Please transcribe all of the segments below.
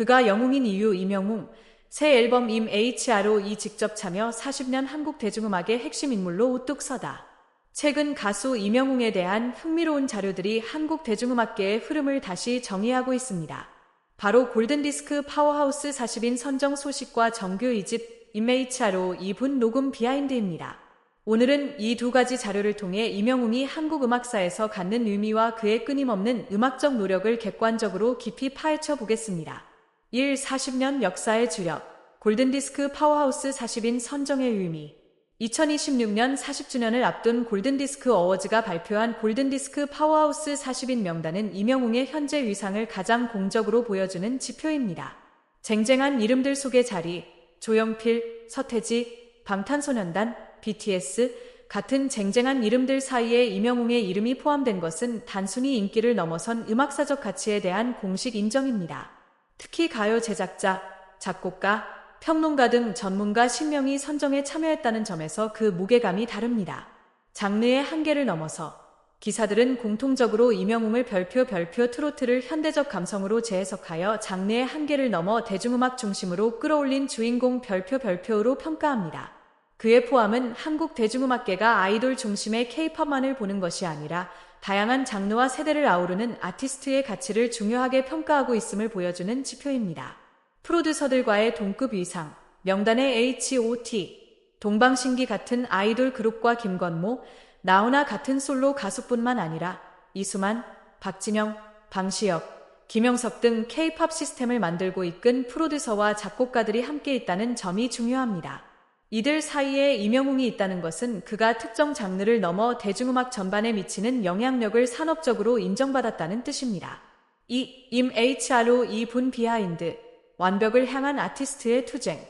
그가 영웅인 이유 이명웅, 새 앨범 임 HRO이 직접 참여 40년 한국 대중음악의 핵심 인물로 우뚝 서다. 최근 가수 이명웅에 대한 흥미로운 자료들이 한국 대중음악계의 흐름을 다시 정의하고 있습니다. 바로 골든디스크 파워하우스 40인 선정 소식과 정규 2집 임HRO 2분 녹음 비하인드입니다. 오늘은 이 두 가지 자료를 통해 이명웅이 한국 음악사에서 갖는 의미와 그의 끊임없는 음악적 노력을 객관적으로 깊이 파헤쳐 보겠습니다. 1. 40년 역사의 주력 골든디스크 파워하우스 40인 선정의 의미 2026년 40주년을 앞둔 골든디스크 어워즈가 발표한 골든디스크 파워하우스 40인 명단은 이명웅의 현재 위상을 가장 공적으로 보여주는 지표입니다. 쟁쟁한 이름들 속의 자리, 조영필, 서태지, 방탄소년단, BTS 같은 쟁쟁한 이름들 사이에 이명웅의 이름이 포함된 것은 단순히 인기를 넘어선 음악사적 가치에 대한 공식 인정입니다. 특히 가요 제작자, 작곡가, 평론가 등 전문가 10명이 선정에 참여했다는 점에서 그 무게감이 다릅니다. 장르의 한계를 넘어서 기사들은 공통적으로 이명웅을 별표 별표 트로트를 현대적 감성으로 재해석하여 장르의 한계를 넘어 대중음악 중심으로 끌어올린 주인공 별표 별표로 평가합니다. 그의 포함은 한국 대중음악계가 아이돌 중심의 케이팝만을 보는 것이 아니라 다양한 장르와 세대를 아우르는 아티스트의 가치를 중요하게 평가하고 있음을 보여주는 지표입니다. 프로듀서들과의 동급 위상, 명단의 H.O.T, 동방신기 같은 아이돌 그룹과 김건모, 나훈아 같은 솔로 가수뿐만 아니라 이수만, 박진영, 방시혁, 김영석 등 K-팝 시스템을 만들고 이끈 프로듀서와 작곡가들이 함께 있다는 점이 중요합니다. 이들 사이에 이명웅이 있다는 것은 그가 특정 장르를 넘어 대중음악 전반에 미치는 영향력을 산업적으로 인정받았다는 뜻입니다. 이 임 HRO 2분 비하인드 완벽을 향한 아티스트의 투쟁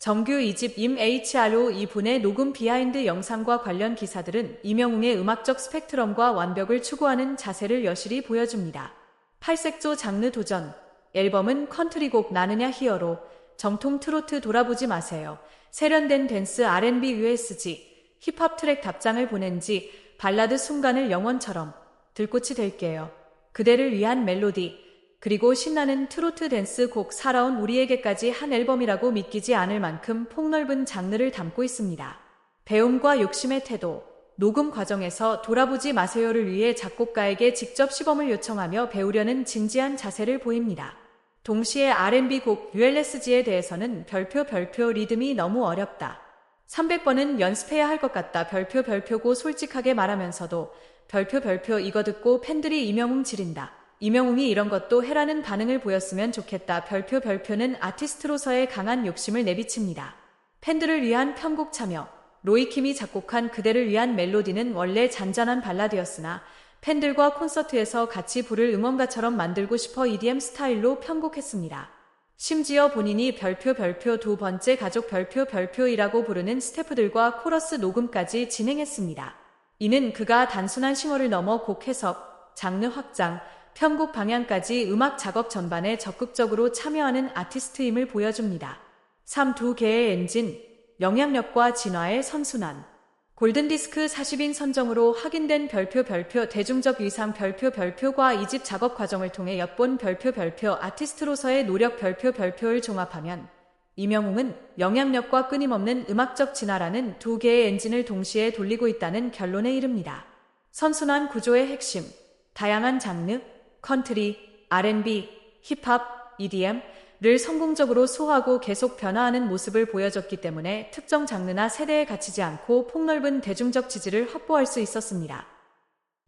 정규 2집 임 HRO 2분의 녹음 비하인드 영상과 관련 기사들은 이명웅의 음악적 스펙트럼과 완벽을 추구하는 자세를 여실히 보여줍니다. 팔색조 장르 도전 앨범은 컨트리곡 나느냐 히어로 정통 트로트 돌아보지 마세요. 세련된 댄스 R&B USG, 힙합 트랙 답장을 보낸 지 발라드 순간을 영원처럼 들꽃이 될게요. 그대를 위한 멜로디, 그리고 신나는 트로트 댄스 곡 살아온 우리에게까지 한 앨범이라고 믿기지 않을 만큼 폭넓은 장르를 담고 있습니다. 배움과 욕심의 태도, 녹음 과정에서 돌아보지 마세요를 위해 작곡가에게 직접 시범을 요청하며 배우려는 진지한 자세를 보입니다. 동시에 R&B 곡 ULSG에 대해서는 별표 별표 리듬이 너무 어렵다. 300번은 연습해야 할 것 같다. 별표 별표고 솔직하게 말하면서도 별표 별표 이거 듣고 팬들이 이명웅 지린다. 이명웅이 이런 것도 해라는 반응을 보였으면 좋겠다. 별표 별표는 아티스트로서의 강한 욕심을 내비칩니다. 팬들을 위한 편곡 참여. 로이킴이 작곡한 그대를 위한 멜로디는 원래 잔잔한 발라드였으나 팬들과 콘서트에서 같이 부를 응원가처럼 만들고 싶어 EDM 스타일로 편곡했습니다. 심지어 본인이 별표 별표 두 번째 가족 별표 별표이라고 부르는 스태프들과 코러스 녹음까지 진행했습니다. 이는 그가 단순한 싱어를 넘어 곡 해석, 장르 확장, 편곡 방향까지 음악 작업 전반에 적극적으로 참여하는 아티스트임을 보여줍니다. 3. 두 개의 엔진, 영향력과 진화의 선순환. 골든디스크 40인 선정으로 확인된 별표 별표 대중적 위상 별표 별표과 이집 작업 과정을 통해 엿본 별표 별표 아티스트로서의 노력 별표 별표를 종합하면 이명웅은 영향력과 끊임없는 음악적 진화라는 두 개의 엔진을 동시에 돌리고 있다는 결론에 이릅니다. 선순환 구조의 핵심, 다양한 장르, 컨트리, R&B, 힙합, EDM, 를 성공적으로 소화하고 계속 변화하는 모습을 보여줬기 때문에 특정 장르나 세대에 갇히지 않고 폭넓은 대중적 지지를 확보할 수 있었습니다.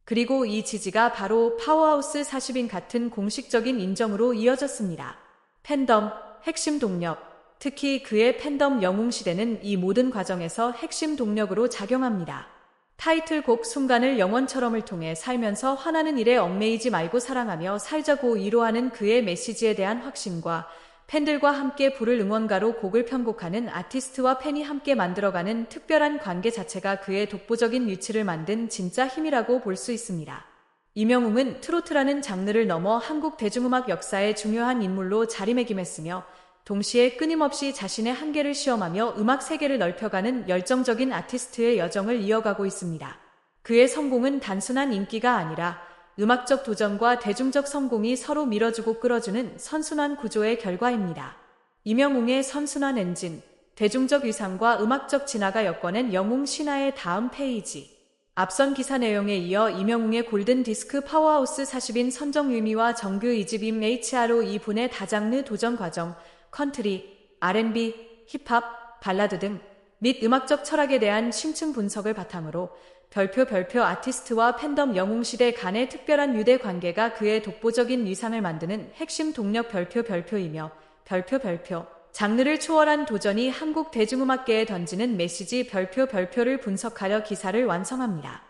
그리고 이 지지가 바로 파워하우스 40인 같은 공식적인 인정으로 이어졌습니다. 팬덤, 핵심 동력, 특히 그의 팬덤 영웅 시대는 이 모든 과정에서 핵심 동력으로 작용합니다. 타이틀곡 순간을 영원처럼을 통해 살면서 화나는 일에 얽매이지 말고 사랑하며 살자고 위로하는 그의 메시지에 대한 확신과 팬들과 함께 부를 응원가로 곡을 편곡하는 아티스트와 팬이 함께 만들어가는 특별한 관계 자체가 그의 독보적인 위치를 만든 진짜 힘이라고 볼 수 있습니다. 이명웅은 트로트라는 장르를 넘어 한국 대중음악 역사의 중요한 인물로 자리매김했으며 동시에 끊임없이 자신의 한계를 시험하며 음악 세계를 넓혀가는 열정적인 아티스트의 여정을 이어가고 있습니다. 그의 성공은 단순한 인기가 아니라 음악적 도전과 대중적 성공이 서로 밀어주고 끌어주는 선순환 구조의 결과입니다. 이명웅의 선순환 엔진, 대중적 위상과 음악적 진화가 엮어낸 영웅 신화의 다음 페이지. 앞선 기사 내용에 이어 이명웅의 골든 디스크 파워하우스 40인 선정 유미와 정규 2집 임 HRO 2분의 다장르 도전 과정, 컨트리, R&B, 힙합, 발라드 등 및 음악적 철학에 대한 심층 분석을 바탕으로 별표 별표 아티스트와 팬덤 영웅시대 간의 특별한 유대 관계가 그의 독보적인 위상을 만드는 핵심 동력 별표 별표이며 별표 별표 장르를 초월한 도전이 한국 대중음악계에 던지는 메시지 별표 별표를 분석하려 기사를 완성합니다.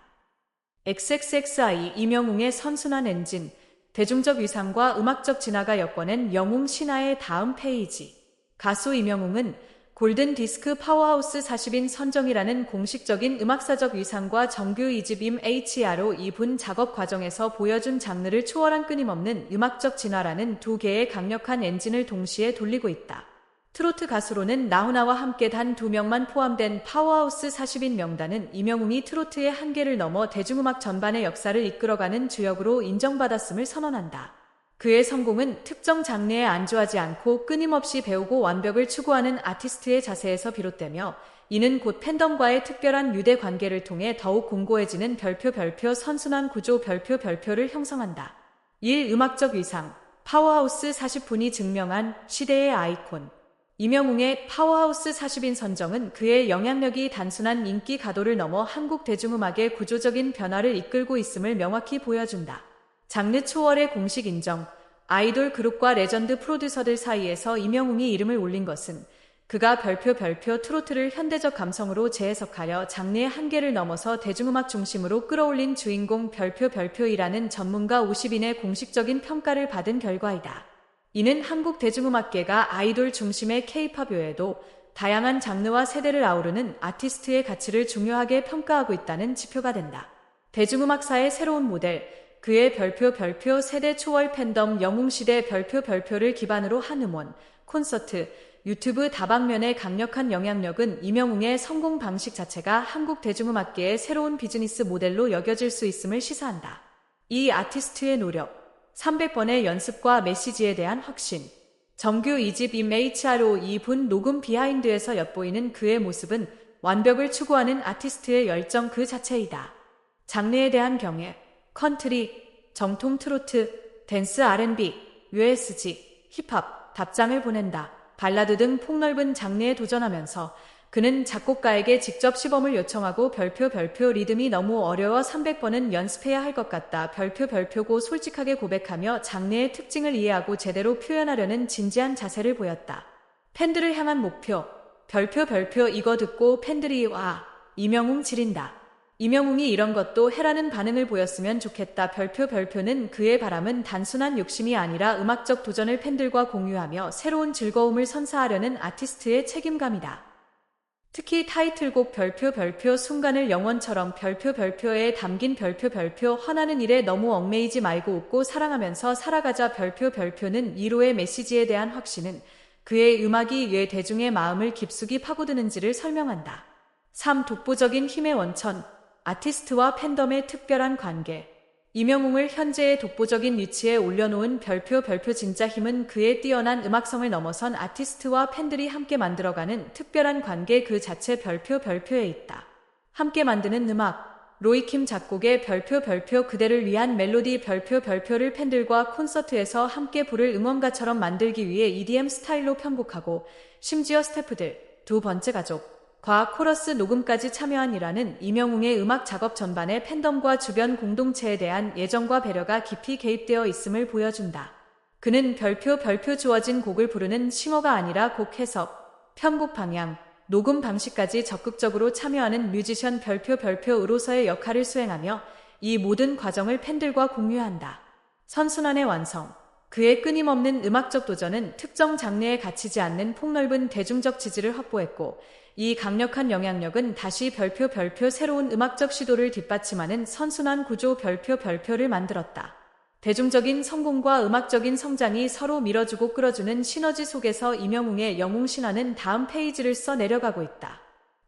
XXXI 이명웅의 선순환 엔진 대중적 위상과 음악적 진화가 엮어낸 영웅 신화의 다음 페이지 가수 이명웅은 골든 디스크 파워하우스 40인 선정이라는 공식적인 음악사적 위상과 정규 2집임 HRO 2분 작업 과정에서 보여준 장르를 초월한 끊임없는 음악적 진화라는 두 개의 강력한 엔진을 동시에 돌리고 있다. 트로트 가수로는 나훈아와 함께 단 두 명만 포함된 파워하우스 40인 명단은 이명웅이 트로트의 한계를 넘어 대중음악 전반의 역사를 이끌어가는 주역으로 인정받았음을 선언한다. 그의 성공은 특정 장르에 안주하지 않고 끊임없이 배우고 완벽을 추구하는 아티스트의 자세에서 비롯되며 이는 곧 팬덤과의 특별한 유대 관계를 통해 더욱 공고해지는 별표 별표 선순환 구조 별표 별표를 형성한다. 1. 음악적 위상 파워하우스 40분이 증명한 시대의 아이콘 이명웅의 파워하우스 40인 선정은 그의 영향력이 단순한 인기 가도를 넘어 한국 대중음악의 구조적인 변화를 이끌고 있음을 명확히 보여준다. 장르 초월의 공식 인정, 아이돌 그룹과 레전드 프로듀서들 사이에서 이명웅이 이름을 올린 것은 그가 별표 별표 트로트를 현대적 감성으로 재해석하여 장르의 한계를 넘어서 대중음악 중심으로 끌어올린 주인공 별표 별표이라는 전문가 50인의 공식적인 평가를 받은 결과이다. 이는 한국 대중음악계가 아이돌 중심의 케이팝 외에도 다양한 장르와 세대를 아우르는 아티스트의 가치를 중요하게 평가하고 있다는 지표가 된다. 대중음악사의 새로운 모델, 그의 별표 별표 세대 초월 팬덤 영웅시대 별표 별표를 기반으로 한 음원, 콘서트, 유튜브 다방면의 강력한 영향력은 이명웅의 성공 방식 자체가 한국 대중음악계의 새로운 비즈니스 모델로 여겨질 수 있음을 시사한다. 이 아티스트의 노력, 300번의 연습과 메시지에 대한 확신, 정규 2집 임HRO 2분 녹음 비하인드에서 엿보이는 그의 모습은 완벽을 추구하는 아티스트의 열정 그 자체이다. 장르에 대한 경애, 컨트리, 정통 트로트, 댄스 R&B, USG, 힙합, 답장을 보낸다. 발라드 등 폭넓은 장르에 도전하면서 그는 작곡가에게 직접 시범을 요청하고 별표 별표 리듬이 너무 어려워 300번은 연습해야 할 것 같다. 별표 별표고 솔직하게 고백하며 장르의 특징을 이해하고 제대로 표현하려는 진지한 자세를 보였다. 팬들을 향한 목표. 별표 별표 이거 듣고 팬들이 와. 이명웅 지린다. 이명웅이 이런 것도 해라는 반응을 보였으면 좋겠다. 별표 별표는 그의 바람은 단순한 욕심이 아니라 음악적 도전을 팬들과 공유하며 새로운 즐거움을 선사하려는 아티스트의 책임감이다. 특히 타이틀곡 별표 별표 순간을 영원처럼 별표 별표에 담긴 별표 별표 화나는 일에 너무 얽매이지 말고 웃고 사랑하면서 살아가자 별표 별표는 이로의 메시지에 대한 확신은 그의 음악이 왜 대중의 마음을 깊숙이 파고드는지를 설명한다. 3. 독보적인 힘의 원천 아티스트와 팬덤의 특별한 관계. 이명웅을 현재의 독보적인 위치에 올려놓은 별표 별표 진짜 힘은 그의 뛰어난 음악성을 넘어선 아티스트와 팬들이 함께 만들어가는 특별한 관계 그 자체 별표 별표에 있다. 함께 만드는 음악, 로이킴 작곡의 별표 별표 그대를 위한 멜로디 별표 별표를 팬들과 콘서트에서 함께 부를 응원가처럼 만들기 위해 EDM 스타일로 편곡하고 심지어 스태프들, 두 번째 가족, 과학 코러스 녹음까지 참여한 이라는 이명웅의 음악 작업 전반에 팬덤과 주변 공동체에 대한 예정과 배려가 깊이 개입되어 있음을 보여준다. 그는 별표 별표 주어진 곡을 부르는 싱어가 아니라 곡 해석, 편곡 방향, 녹음 방식까지 적극적으로 참여하는 뮤지션 별표 별표으로서의 역할을 수행하며 이 모든 과정을 팬들과 공유한다. 선순환의 완성. 그의 끊임없는 음악적 도전은 특정 장르에 갇히지 않는 폭넓은 대중적 지지를 확보했고 이 강력한 영향력은 다시 별표 별표 새로운 음악적 시도를 뒷받침하는 선순환 구조 별표 별표를 만들었다. 대중적인 성공과 음악적인 성장이 서로 밀어주고 끌어주는 시너지 속에서 이명웅의 영웅 신화는 다음 페이지를 써 내려가고 있다.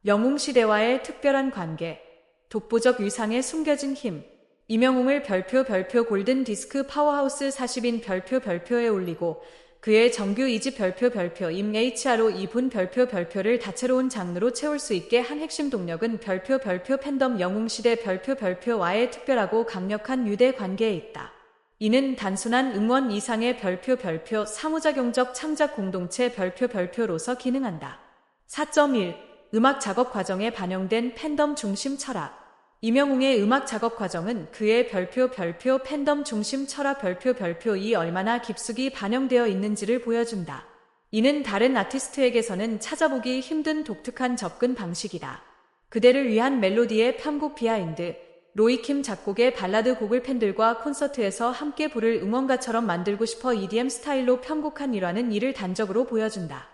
영웅 시대와의 특별한 관계, 독보적 위상의 숨겨진 힘, 이명웅을 별표 별표 골든 디스크 파워하우스 40인 별표 별표에 올리고 그의 정규 2집 별표 별표 임 HRO 2분 별표 별표를 다채로운 장르로 채울 수 있게 한 핵심 동력은 별표 별표 팬덤 영웅시대 별표 별표와의 특별하고 강력한 유대 관계에 있다. 이는 단순한 응원 이상의 별표 별표 상호작용적 창작 공동체 별표 별표로서 기능한다. 4.1 음악 작업 과정에 반영된 팬덤 중심 철학 이명웅의 음악 작업 과정은 그의 별표 별표 팬덤 중심 철학 별표 별표 이 얼마나 깊숙이 반영되어 있는지를 보여준다. 이는 다른 아티스트에게서는 찾아보기 힘든 독특한 접근 방식이다. 그대를 위한 멜로디의 편곡 비하인드, 로이킴 작곡의 발라드 곡을 팬들과 콘서트에서 함께 부를 응원가처럼 만들고 싶어 EDM 스타일로 편곡한 일화는 이를 단적으로 보여준다.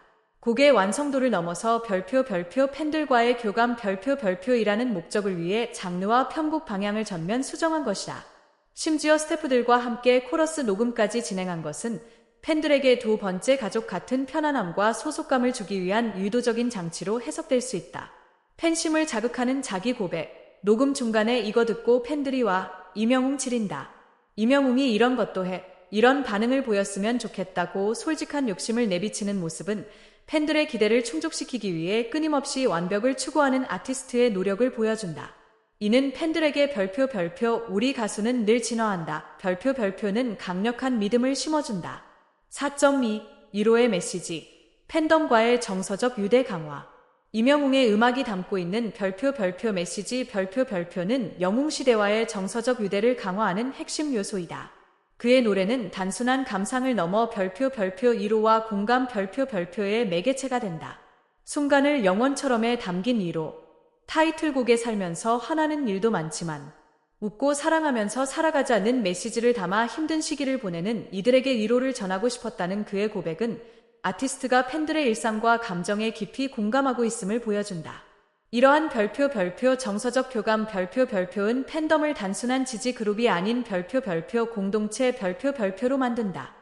곡의 완성도를 넘어서 별표 별표 팬들과의 교감 별표 별표이라는 목적을 위해 장르와 편곡 방향을 전면 수정한 것이다. 심지어 스태프들과 함께 코러스 녹음까지 진행한 것은 팬들에게 두 번째 가족 같은 편안함과 소속감을 주기 위한 유도적인 장치로 해석될 수 있다. 팬심을 자극하는 자기 고백, 녹음 중간에 이거 듣고 팬들이 와 이명웅 지린다. 이명웅이 이런 것도 해. 이런 반응을 보였으면 좋겠다고 솔직한 욕심을 내비치는 모습은 팬들의 기대를 충족시키기 위해 끊임없이 완벽을 추구하는 아티스트의 노력을 보여준다. 이는 팬들에게 별표 별표 우리 가수는 늘 진화한다. 별표 별표는 강력한 믿음을 심어준다. 4.2 1호의 메시지 팬덤과의 정서적 유대 강화 이명웅의 음악이 담고 있는 별표 별표 메시지 별표 별표는 영웅시대와의 정서적 유대를 강화하는 핵심 요소이다. 그의 노래는 단순한 감상을 넘어 별표 별표 1호와 공감 별표 별표의 매개체가 된다. 순간을 영원처럼에 담긴 1호. 타이틀곡에 살면서 화나는 일도 많지만 웃고 사랑하면서 살아가자는 메시지를 담아 힘든 시기를 보내는 이들에게 위로를 전하고 싶었다는 그의 고백은 아티스트가 팬들의 일상과 감정에 깊이 공감하고 있음을 보여준다. 이러한 별표 별표 정서적 교감 별표 별표은 팬덤을 단순한 지지 그룹이 아닌 별표 별표 공동체 별표 별표로 만든다.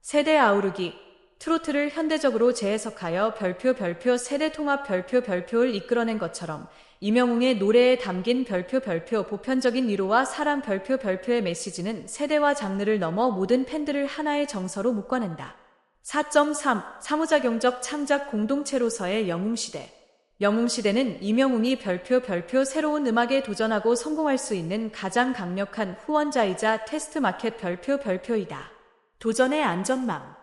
세대 아우르기 트로트를 현대적으로 재해석하여 별표 별표 세대 통합 별표 별표를 이끌어낸 것처럼 이명웅의 노래에 담긴 별표 별표 보편적인 위로와 사랑 별표 별표의 메시지는 세대와 장르를 넘어 모든 팬들을 하나의 정서로 묶어낸다. 4.3 사무작용적 창작 공동체로서의 영웅시대 영웅시대는 이명웅이 별표 별표 새로운 음악에 도전하고 성공할 수 있는 가장 강력한 후원자이자 테스트 마켓 별표 별표이다. 도전의 안전망.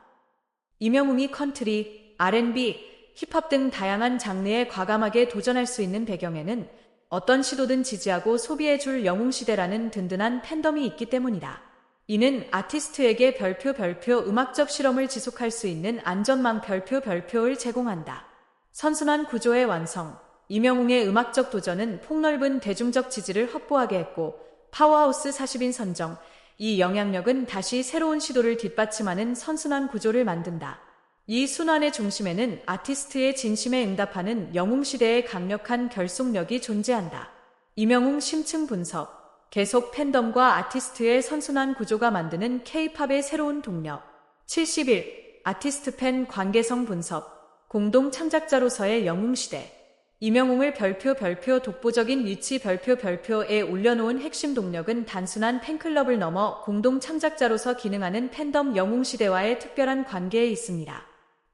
이명웅이 컨트리, R&B, 힙합 등 다양한 장르에 과감하게 도전할 수 있는 배경에는 어떤 시도든 지지하고 소비해줄 영웅시대라는 든든한 팬덤이 있기 때문이다. 이는 아티스트에게 별표 별표 음악적 실험을 지속할 수 있는 안전망 별표 별표를 제공한다. 선순환 구조의 완성. 이명웅의 음악적 도전은 폭넓은 대중적 지지를 확보하게 했고 파워하우스 40인 선정. 이 영향력은 다시 새로운 시도를 뒷받침하는 선순환 구조를 만든다. 이 순환의 중심에는 아티스트의 진심에 응답하는 영웅 시대의 강력한 결속력이 존재한다. 이명웅 심층 분석. 계속 팬덤과 아티스트의 선순환 구조가 만드는 K-팝의 새로운 동력. 71. 아티스트 팬 관계성 분석. 공동 창작자로서의 영웅시대. 이명웅을 별표 별표 독보적인 위치 별표 별표에 올려놓은 핵심 동력은 단순한 팬클럽을 넘어 공동 창작자로서 기능하는 팬덤 영웅시대와의 특별한 관계에 있습니다.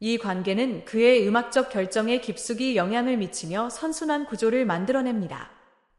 이 관계는 그의 음악적 결정에 깊숙이 영향을 미치며 선순환 구조를 만들어냅니다.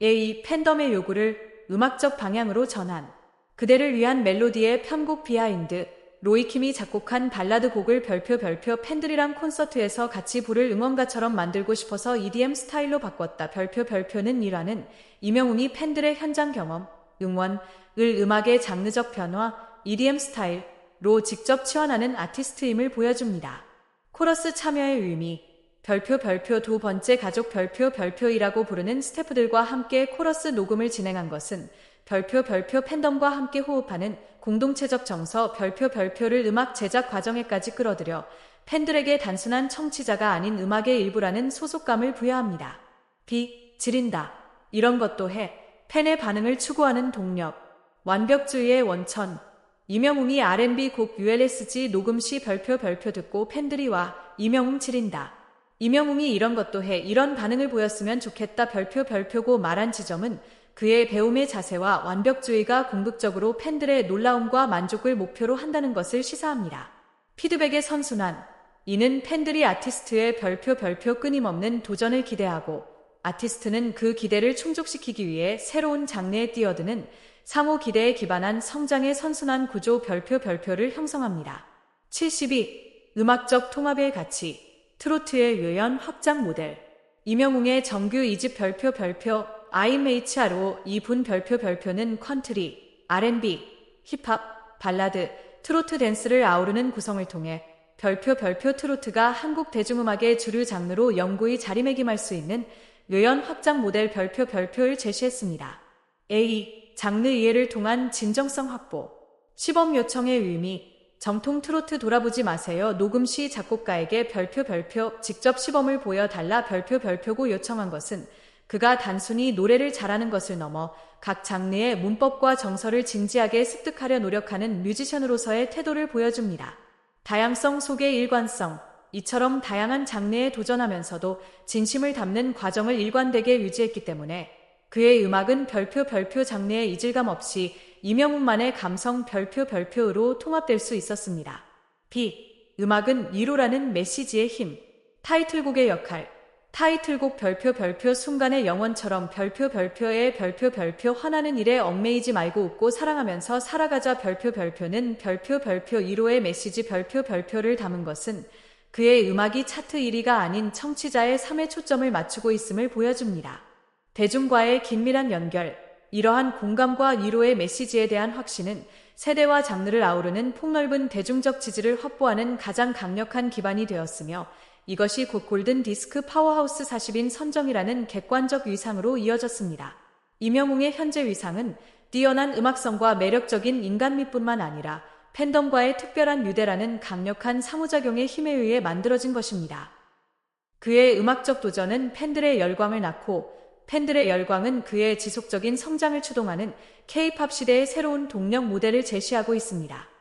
A 팬덤의 요구를 음악적 방향으로 전환. 그대를 위한 멜로디의 편곡 비하인드, 로이킴이 작곡한 발라드 곡을 별표 별표 팬들이랑 콘서트에서 같이 부를 응원가처럼 만들고 싶어서 EDM 스타일로 바꿨다. 별표 별표는 이라는 이명웅이 팬들의 현장 경험, 응원, 을 음악의 장르적 변화, EDM 스타일로 직접 치환하는 아티스트임을 보여줍니다. 코러스 참여의 의미, 별표 별표 두 번째 가족 별표 별표이라고 부르는 스태프들과 함께 코러스 녹음을 진행한 것은 별표 별표 팬덤과 함께 호흡하는 공동체적 정서 별표 별표를 음악 제작 과정에까지 끌어들여 팬들에게 단순한 청취자가 아닌 음악의 일부라는 소속감을 부여합니다. 비, 지린다. 이런 것도 해. 팬의 반응을 추구하는 동력. 완벽주의의 원천. 이명웅이 R&B 곡 ULSG 녹음 시 별표 별표 듣고 팬들이 와 이명웅 지린다. 이명웅이 이런 것도 해. 이런 반응을 보였으면 좋겠다. 별표 별표고 말한 지점은 그의 배움의 자세와 완벽주의가 궁극적으로 팬들의 놀라움과 만족을 목표로 한다는 것을 시사합니다. 피드백의 선순환. 이는 팬들이 아티스트의 별표 별표 끊임없는 도전을 기대하고 아티스트는 그 기대를 충족시키기 위해 새로운 장르에 뛰어드는 상호 기대에 기반한 성장의 선순환 구조 별표 별표를 형성합니다. 72. 음악적 통합의 가치. 트로트의 요연 확장 모델. 이명웅의 정규 2집 별표 별표 IMHRO 2분 별표 별표는 컨트리, R&B, 힙합, 발라드, 트로트 댄스를 아우르는 구성을 통해 별표 별표 트로트가 한국 대중음악의 주류 장르로 영구히 자리매김할 수 있는 요연 확장 모델 별표 별표를 제시했습니다. A. 장르 이해를 통한 진정성 확보. 시범 요청의 의미. 정통 트로트 돌아보지 마세요. 녹음 시 작곡가에게 별표 별표 직접 시범을 보여달라 별표 별표고 요청한 것은 그가 단순히 노래를 잘하는 것을 넘어 각 장르의 문법과 정서를 진지하게 습득하려 노력하는 뮤지션으로서의 태도를 보여줍니다. 다양성 속의 일관성. 이처럼 다양한 장르에 도전하면서도 진심을 담는 과정을 일관되게 유지했기 때문에 그의 음악은 별표 별표 장르의 이질감 없이 이명훈만의 감성 별표 별표로 통합될 수 있었습니다. B. 음악은 위로라는 메시지의 힘. 타이틀곡의 역할. 타이틀곡 별표 별표 순간의 영원처럼 별표 별표의 별표 별표 화나는 일에 얽매이지 말고 웃고 사랑하면서 살아가자 별표 별표는 별표 별표 1호의 메시지 별표 별표를 담은 것은 그의 음악이 차트 1위가 아닌 청취자의 삶에 초점을 맞추고 있음을 보여줍니다. 대중과의 긴밀한 연결, 이러한 공감과 위로의 메시지에 대한 확신은 세대와 장르를 아우르는 폭넓은 대중적 지지를 확보하는 가장 강력한 기반이 되었으며 이것이 곧 골든 디스크 파워하우스 40인 선정이라는 객관적 위상으로 이어졌습니다. 이명웅의 현재 위상은 뛰어난 음악성과 매력적인 인간미뿐만 아니라 팬덤과의 특별한 유대라는 강력한 상호작용의 힘에 의해 만들어진 것입니다. 그의 음악적 도전은 팬들의 열광을 낳고 팬들의 열광은 그의 지속적인 성장을 추동하는 K-팝 시대의 새로운 동력 모델을 제시하고 있습니다.